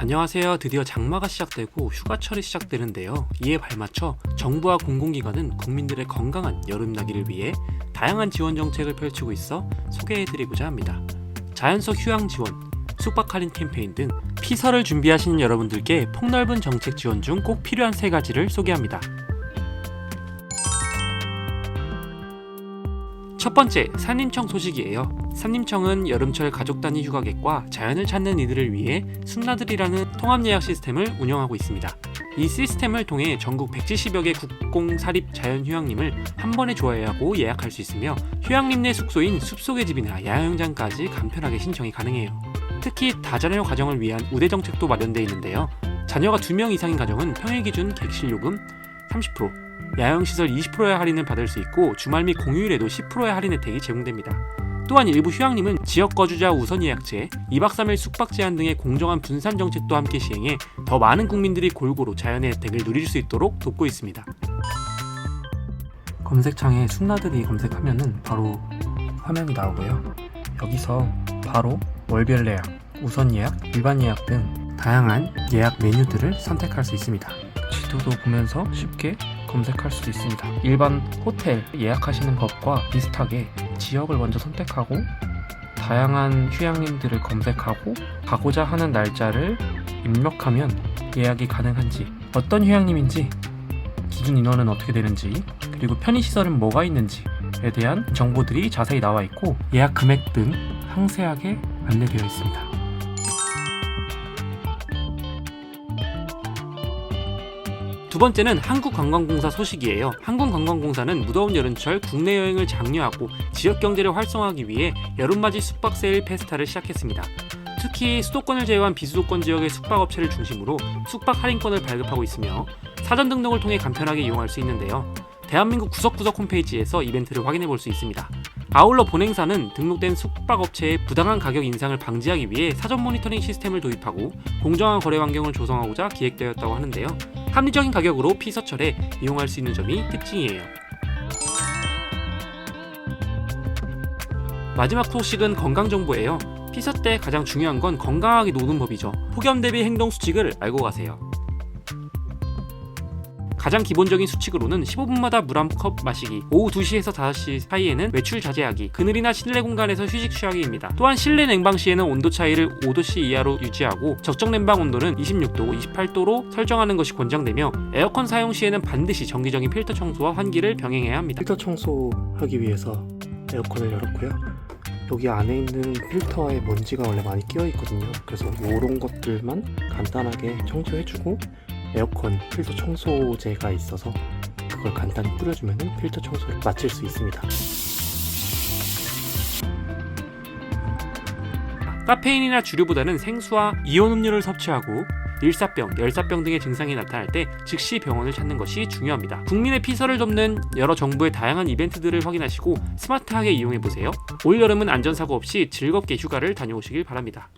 안녕하세요. 드디어 장마가 시작되고 휴가철이 시작되는데요. 이에 발맞춰 정부와 공공기관은 국민들의 건강한 여름 나기를 위해 다양한 지원 정책을 펼치고 있어 소개해드리고자 합니다. 자연 속 휴양 지원, 숙박 할인 캠페인 등 피서를 준비하시는 여러분들께 폭넓은 정책 지원 중 꼭 필요한 세 가지를 소개합니다. 첫 번째, 산림청 소식이에요. 산림청은 여름철 가족 단위 휴가객과 자연을 찾는 이들을 위해 순나들이라는 통합 예약 시스템을 운영하고 있습니다. 이 시스템을 통해 전국 170여 개 국공 사립 자연 휴양림을 한 번에 조회하고 예약할 수 있으며 휴양림 내 숙소인 숲속의 집이나 야영장까지 간편하게 신청이 가능해요. 특히 다자녀 가정을 위한 우대 정책도 마련되어 있는데요. 자녀가 2명 이상인 가정은 평일 기준 객실 요금 30%, 야영시설 20%의 할인을 받을 수 있고 주말 및 공휴일에도 10%의 할인 혜택이 제공됩니다. 또한 일부 휴양림은 지역 거주자 우선 예약제, 2박 3일 숙박 제한 등의 공정한 분산 정책도 함께 시행해 더 많은 국민들이 골고루 자연의 혜택을 누릴 수 있도록 돕고 있습니다. 검색창에 순나들이 검색하면은 바로 화면이 나오고요. 여기서 바로 월별 예약, 우선 예약, 일반 예약 등 다양한 예약 메뉴들을 선택할 수 있습니다. 지도도 보면서 쉽게 검색할 수 있습니다. 일반 호텔 예약하시는 것과 비슷하게 지역을 먼저 선택하고 다양한 휴양림들을 검색하고 가고자 하는 날짜를 입력하면 예약이 가능한지 어떤 휴양림인지 기준 인원은 어떻게 되는지 그리고 편의시설은 뭐가 있는지에 대한 정보들이 자세히 나와 있고 예약 금액 등 상세하게 안내되어 있습니다. 두 번째는 한국관광공사 소식이에요. 한국관광공사는 무더운 여름철 국내 여행을 장려하고 지역 경제를 활성화하기 위해 여름맞이 숙박 세일 페스타를 시작했습니다. 특히 수도권을 제외한 비수도권 지역의 숙박업체를 중심으로 숙박 할인권을 발급하고 있으며 사전 등록을 통해 간편하게 이용할 수 있는데요. 대한민국 구석구석 홈페이지에서 이벤트를 확인해 볼 수 있습니다. 아울러 본행사는 등록된 숙박업체의 부당한 가격 인상을 방지하기 위해 사전 모니터링 시스템을 도입하고 공정한 거래 환경을 조성하고자 기획되었다고 하는데요. 합리적인 가격으로 피서철에 이용할 수 있는 점이 특징이에요. 마지막 소식은 건강 정보예요. 피서 때 가장 중요한 건 건강하게 노는 법이죠. 폭염 대비 행동 수칙을 알고 가세요. 가장 기본적인 수칙으로는 15분마다 물 한 컵 마시기, 오후 2시에서 5시 사이에는 외출 자제하기, 그늘이나 실내 공간에서 휴식 취하기입니다. 또한 실내 냉방 시에는 온도 차이를 5도씨 이하로 유지하고 적정 냉방 온도는 26도, 28도로 설정하는 것이 권장되며 에어컨 사용 시에는 반드시 정기적인 필터 청소와 환기를 병행해야 합니다. 필터 청소하기 위해서 에어컨을 열었고요. 여기 안에 있는 필터에 먼지가 원래 많이 끼어 있거든요. 그래서 이런 것들만 간단하게 청소해주고 에어컨 필터 청소제가 있어서 그걸 간단히 뿌려주면 필터 청소를 마칠 수 있습니다. 카페인이나 주류보다는 생수와 이온 음료를 섭취하고 일사병, 열사병 등의 증상이 나타날 때 즉시 병원을 찾는 것이 중요합니다. 국민의 피서를 돕는 여러 정부의 다양한 이벤트들을 확인하시고 스마트하게 이용해 보세요. 올 여름은 안전사고 없이 즐겁게 휴가를 다녀오시길 바랍니다.